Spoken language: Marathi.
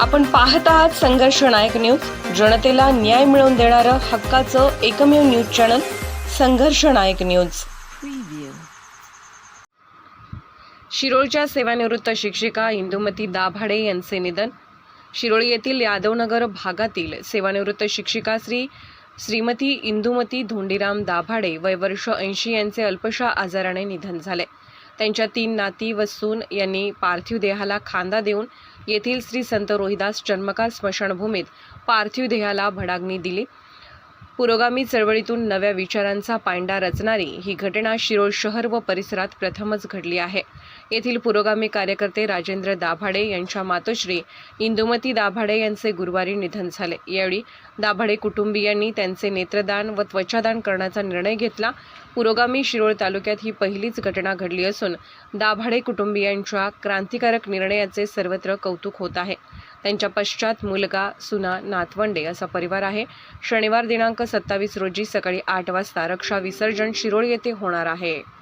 आपण पाहत आहात संघर्ष नायक न्यूज. जनतेला न्याय मिळवून देणारं हक्काचं एकमेव न्यूज चॅनल संघर्ष नायक न्यूज. शिरोळच्या सेवानिवृत्त शिक्षिका इंदुमती दाभाडे यांचे निधन. शिरोळ येथील यादवनगर भागातील सेवानिवृत्त शिक्षिका श्री श्रीमती इंदुमती धोंडीराम दाभाडे वय वर्ष ऐंशी यांचे अल्पशा आजाराने निधन झाले. त्यांच्या तीन नाती व सून यांनी पार्थिव देहाला खांदा देऊन येथील श्री संत रोहिदास जन्मकार स्मशानभूमीत पार्थिव देहाला भडागणी दिली. पुरोगामी चळवळीतून नव्या विचारांचा पांडा रचणारी ही घटना शिरोळ शहर व परिसरात प्रथमच घडली आहे. येथील पुरोगामी कार्यकर्ते राजेंद्र दाभाडे यांच्या मातोश्री इंदुमती दाभाडे यांचे गुरुवारी निधन झाले. यावेळी दाभाडे कुटुंबियांनी त्यांचे नेत्रदान व त्वचादान करण्याचा निर्णय घेतला. पुरोगामी शिरोळ तालुक्यात ही पहिलीच घटना घडली असून दाभाडे कुटुंबियांच्या क्रांतिकारक निर्णयाचे सर्वत्र कौतुक होत आहे. त्यांच्या पश्चात मुलगा सुना नातवंडे असा परिवार आहे. शनिवार दिनांक सत्तावीस रोजी सकाळी आठ वाजता रक्षा विसर्जन शिरोळ येथे होणार आहे.